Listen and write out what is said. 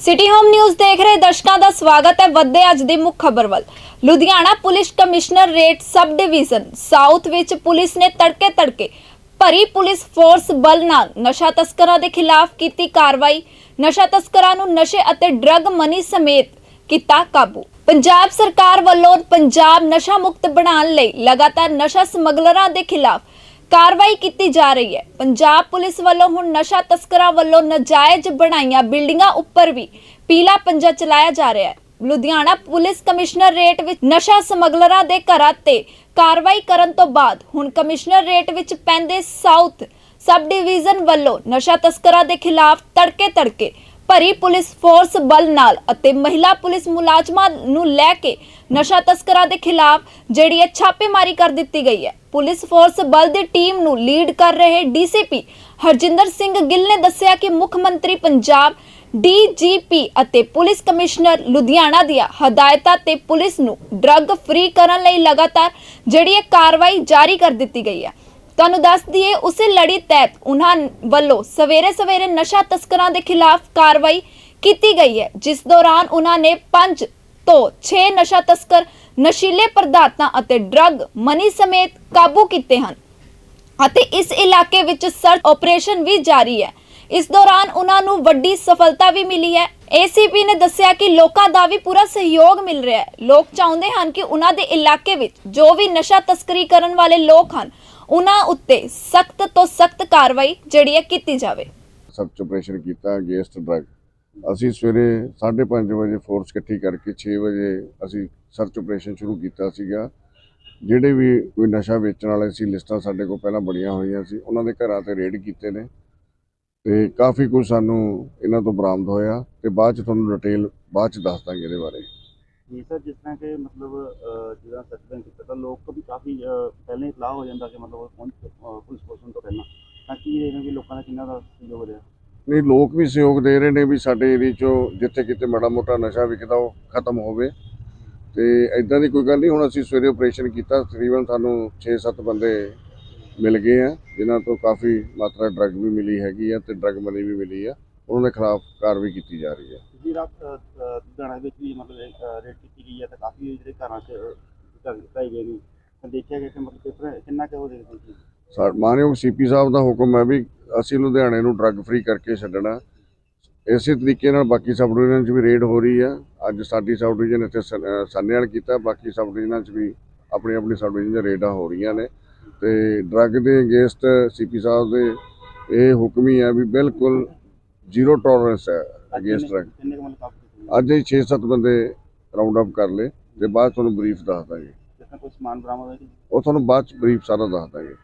City home news ਦੇਖ ਰਹੇ ਦਰਸ਼ਕਾਂ ਦਾ ਸਵਾਗਤ ਹੈ ਵੱਧਦੇ ਅੱਜ ਦੀ ਮੁੱਖ ਖਬਰ ਵੱਲ। Ludhiana police commissionerate sub division south ਵਿੱਚ ਪੁਲਿਸ ਨੇ ਤੜਕੇ ਤੜਕੇ ਭਰੀ ਪੁਲਿਸ ਫੋਰਸ ਬਲ ਨਾਲ ਨਸ਼ਾ ਤਸਕਰਾਂ ਦੇ ਖਿਲਾਫ ਕੀਤੀ ਕਾਰਵਾਈ। ਨਸ਼ਾ ਤਸਕਰਾਂ ਨੂੰ ਨਸ਼ੇ ਅਤੇ ਡਰੱਗ ਮਨੀ ਸਮੇਤ ਕੀਤਾ ਕਾਬੂ। ਪੰਜਾਬ ਸਰਕਾਰ ਵੱਲੋਂ ਪੰਜਾਬ ਨਸ਼ਾ ਮੁਕਤ ਬਣਾਉਣ ਲਈ ਲਗਾਤਾਰ ਨਸ਼ਾ ਸਮਗਲਰਾਂ ਦੇ ਖਿਲਾਫ ਕਾਰਵਾਈ ਕੀਤੀ ਜਾ ਰਹੀ ਹੈ। ਪੰਜਾਬ ਪੁਲਿਸ ਵੱਲੋਂ ਹੁਣ ਨਸ਼ਾ ਤਸਕਰਾਂ ਵੱਲੋਂ ਨਜਾਇਜ਼ ਬਣਾਈਆਂ ਬਿਲਡਿੰਗਾਂ ਉੱਪਰ ਵੀ ਪੀਲਾ ਪੰਜਾ ਚਲਾਇਆ ਜਾ ਰਿਹਾ ਹੈ। ਲੁਧਿਆਣਾ ਪੁਲਿਸ ਕਮਿਸ਼ਨਰ ਰੇਟ ਵਿੱਚ ਨਸ਼ਾ ਸਮਗਲਰਾਂ ਦੇ ਘਰਾਂ ਤੇ ਕਾਰਵਾਈ ਕਰਨ ਤੋਂ ਬਾਅਦ ਹੁਣ ਕਮਿਸ਼ਨਰ ਰੇਟ ਵਿੱਚ ਪੈਂਦੇ ਸਾਊਥ ਸਬ ਡਿਵੀਜ਼ਨ ਵੱਲੋਂ ਨਸ਼ਾ ਤਸਕਰਾਂ ਦੇ ਖਿਲਾਫ ਤੜਕੇ ਤੜਕੇ ਭਰੀ ਪੁਲਿਸ ਫੋਰਸ ਬਲ ਨਾਲ ਅਤੇ ਮਹਿਲਾ ਪੁਲਿਸ ਮੁਲਾਜ਼ਮਾਂ ਨੂੰ ਲੈ ਕੇ ਨਸ਼ਾ ਤਸਕਰਾਂ ਦੇ ਖਿਲਾਫ ਜਿਹੜੀ ਹੈ ਛਾਪੇਮਾਰੀ ਕਰ ਦਿੱਤੀ ਗਈ ਹੈ। ਪੁਲਿਸ ਫੋਰਸ ਬਲ ਦੀ ਟੀਮ ਨੂੰ ਲੀਡ ਕਰ ਰਹੇ ਡੀਸੀਪੀ ਹਰਜਿੰਦਰ ਸਿੰਘ ਗਿੱਲ ਨੇ ਦੱਸਿਆ ਕਿ ਮੁੱਖ ਮੰਤਰੀ ਪੰਜਾਬ ਡੀਜੀਪੀ ਅਤੇ ਪੁਲਿਸ ਕਮਿਸ਼ਨਰ ਲੁਧਿਆਣਾ ਦੀਆਂ ਹਦਾਇਤਾਂ ਤੇ ਪੁਲਿਸ ਨੂੰ ਡਰੱਗ ਫ੍ਰੀ ਕਰਨ ਲਈ ਲਗਾਤਾਰ ਜਿਹੜੀ ਇਹ ਕਾਰਵਾਈ ਜਾਰੀ ਕਰ ਦਿੱਤੀ ਗਈ ਹੈ। ਤੁਹਾਨੂੰ ਦੱਸ ਦਈਏ, ਉਸੇ ਲੜੀ ਤਹਿਤ ਉਹਨਾਂ ਵੱਲੋਂ ਸਵੇਰੇ ਸਵੇਰੇ ਨਸ਼ਾ ਤਸਕਰਾਂ ਦੇ ਖਿਲਾਫ ਕਾਰਵਾਈ ਕੀਤੀ ਗਈ ਹੈ, ਜਿਸ ਦੌਰਾਨ ਉਹਨਾਂ ਨੇ 5 ਤੋਂ 6 ਨਸ਼ਾ ਤਸਕਰ ਨਸ਼ੀਲੇ ਪਦਾਰਥਾਂ ਅਤੇ ਡਰੱਗ ਮਨੀ ਸਮੇਤ ਕਾਬੂ ਕੀਤੇ ਹਨ ਅਤੇ ਇਸ ਇਲਾਕੇ ਵਿੱਚ ਸਰਚ ਆਪਰੇਸ਼ਨ ਵੀ ਜਾਰੀ ਹੈ। ਇਸ ਦੌਰਾਨ ਉਹਨਾਂ ਨੂੰ ਵੱਡੀ ਸਫਲਤਾ ਵੀ ਮਿਲੀ ਹੈ। ਏਸੀਪੀ ਨੇ ਦੱਸਿਆ ਕਿ ਲੋਕਾਂ ਦਾ ਵੀ ਪੂਰਾ ਸਹਿਯੋਗ ਮਿਲ ਰਿਹਾ ਹੈ। ਲੋਕ ਚਾਹੁੰਦੇ ਹਨ ਕਿ ਉਹਨਾਂ ਦੇ ਇਲਾਕੇ ਵਿੱਚ ਜੋ ਵੀ ਨਸ਼ਾ ਤਸਕਰੀ ਕਰਨ ਵਾਲੇ ਲੋਕ ਹਨ ਉਹਨਾਂ ਉੱਤੇ ਸਖਤ ਤੋਂ ਸਖਤ ਕਾਰਵਾਈ ਜਿਹੜੀ ਹੈ ਕੀਤੀ ਜਾਵੇ। ਸਰਚ ਆਪਰੇਸ਼ਨ ਕੀਤਾ ਅਗੇਂਸਟ ਡਰੱਗ ਅਸੀਂ ਸਵੇਰੇ 5:30 ਵਜੇ ਫੋਰਸ ਇਕੱਠੀ ਕਰਕੇ 6 ਵਜੇ ਅਸੀਂ ਸਰਚ ਆਪਰੇਸ਼ਨ ਸ਼ੁਰੂ ਕੀਤਾ ਸੀਗਾ। ਜਿਹੜੇ ਵੀ ਕੋਈ ਨਸ਼ਾ ਵੇਚਣ ਵਾਲੇ ਸੀ, ਲਿਸਟਾਂ ਸਾਡੇ ਕੋਲ ਪਹਿਲਾਂ ਬਣੀਆਂ ਹੋਈਆਂ ਸੀ, ਉਹਨਾਂ ਦੇ ਘਰਾਂ ਤੇ ਰੇਡ ਕੀਤੇ ਨੇ। ਤੇ ਕਾਫੀ ਕੁਝ ਸਾਨੂੰ ਇਹਨਾਂ ਤੋਂ ਬਰਾਮਦ ਹੋਇਆ ਤੇ ਬਾਅਦ ਚ ਤੁਹਾਨੂੰ ਡਿਟੇਲ ਬਾਅਦ ਚ ਦੱਸ ਦਾਂਗੇ ਇਹਦੇ ਬਾਰੇ। ਜੀ ਸਰ ਜਿਸ ਤਰ੍ਹਾਂ ਕਿ ਮਤਲਬ ਅਹ, ਜਿਹੜਾ ਸਰਚ ਕੀਤਾ ਤਾਂ ਲੋਕ ਵੀ ਕਾਫੀ ਪਹਿਲਾਂ ਹੀ ਇਤਲਾਹ ਹੋ ਜਾਂਦਾ ਕਿ ਮਤਲਬ ਪੁਲਿਸ ਪਹੁੰਚਣ ਤੋਂ ਪਹਿਲਾਂ। ਤਾਂ ਕੀ ਇਹ ਵੀ ਲੋਕਾਂ ਦਾ ਕਿੰਨਾ ਦਾ ਸਹਿਯੋਗ ਰਿਹਾ? ਨਹੀਂ ਲੋਕ ਵੀ ਸਹਿਯੋਗ ਦੇ ਰਹੇ ਨੇ ਵੀ ਸਾਡੇ ਏਰੀਏ 'ਚੋਂ ਜਿੱਥੇ ਕਿਤੇ ਮਾੜਾ ਮੋਟਾ ਨਸ਼ਾ ਵਿਕਦਾ ਉਹ ਖਤਮ ਹੋਵੇ। ਤੇ ਐਦਾਂ ਦੀ ਕੋਈ ਗੱਲ ਨਹੀਂ ਹੁਣ ਅਸੀਂ ਸਵੇਰੇ ਆਪਰੇਸ਼ਨ ਕੀਤਾ ਤਕਰੀਬਨ ਸਾਨੂੰ 6-7 ਬੰਦੇ ਮਿਲ ਗਏ ਆ ਜਿਨ੍ਹਾਂ ਤੋਂ ਕਾਫੀ ਮਾਤਰਾ ਡਰੱਗ ਵੀ ਮਿਲੀ ਹੈਗੀ ਆ ਤੇ ਡਰੱਗ ਮਨੀ ਵੀ ਮਿਲੀ ਆ। ਉਹਨਾਂ ਦੇ ਖਿਲਾਫ ਕਾਰਵਾਈ ਕੀਤੀ ਜਾ ਰਹੀ ਹੈ। ਜੀ ਰਾਤ ਲੁਧਿਆਣਾ ਵਿੱਚ ਵੀ ਮਤਲਬ ਰੇਟ ਕੀਤੀ ਗਈ ਹੈ ਤਾਂ ਕਾਫੀ ਜਿਹੜੇ ਘਰਾਂ 'ਚ ਅਹ, ਘਰ ਢਾਈ ਗਏ ਨੇ। ਤਾਂ ਦੇਖਿਆ ਗਿਆ ਕਿ ਮਤਲਬ ਕਿਸ ਤਰ੍ਹਾਂ ਕਿੰਨਾ ਕੁ ਹੋ ਦੇਖਦੇ ਸੀ? ਸਾ ਮਾਨਯੋਗ ਸੀਪੀ ਸਾਹਿਬ ਦਾ ਹੁਕਮ ਹੈ ਵੀ ਅਸੀਂ ਲੁਧਿਆਣੇ ਨੂੰ ਡਰੱਗ ਫ੍ਰੀ ਕਰਕੇ ਛੱਡਣਾ। ਇਸੇ ਤਰੀਕੇ ਨਾਲ ਬਾਕੀ ਸਬ ਡਿਵੀਜ਼ਨ 'ਚ ਵੀ ਰੇਡ ਹੋ ਰਹੀ ਆ ਅੱਜ ਸਾਡੀ ਸਬ ਡਿਵੀਜ਼ਨ ਇੱਥੇ ਸਾਨੇਵਾਲ ਕੀਤਾ ਬਾਕੀ ਸਬ ਡਿਵੀਜ਼ਨਾਂ 'ਚ ਵੀ ਆਪਣੀ ਆਪਣੀ ਸਬ ਡਿਵੀਜ਼ਨ 'ਚ ਰੇਡਾਂ ਹੋ ਰਹੀਆਂ ਨੇ। ਤੇ ਡਰੱਗ ਦੇ ਅਗੇਂਸਟ ਸੀਪੀ ਸਾਹਿਬ ਦੇ ਇਹ ਹੁਕਮ ਹੀ ਹੈ ਵੀ ਬਿਲਕੁਲ ਜ਼ੀਰੋ ਟੋਲਰੈਂਸ ਹੈ ਅਗੇਂਸਟ ਕਾਬੂ ਅੱਜ ਹੀ 6-7 ਬੰਦੇ ਰਾਉਂਡ ਅਪ ਕਰ ਲਏ ਤੇ ਬਾਅਦ ਤੁਹਾਨੂੰ ਬਰੀਫ ਦੱਸ ਦਾਂਗੇ ਕੋਈ ਸਮਾਨ ਬਰਾਮਦ ਹੋਇਆ ਉਹ ਤੁਹਾਨੂੰ ਬਾਅਦ 'ਚ ਬਰੀਫ ਸਾਰਾ ਦੱਸ ਦਾਂਗੇ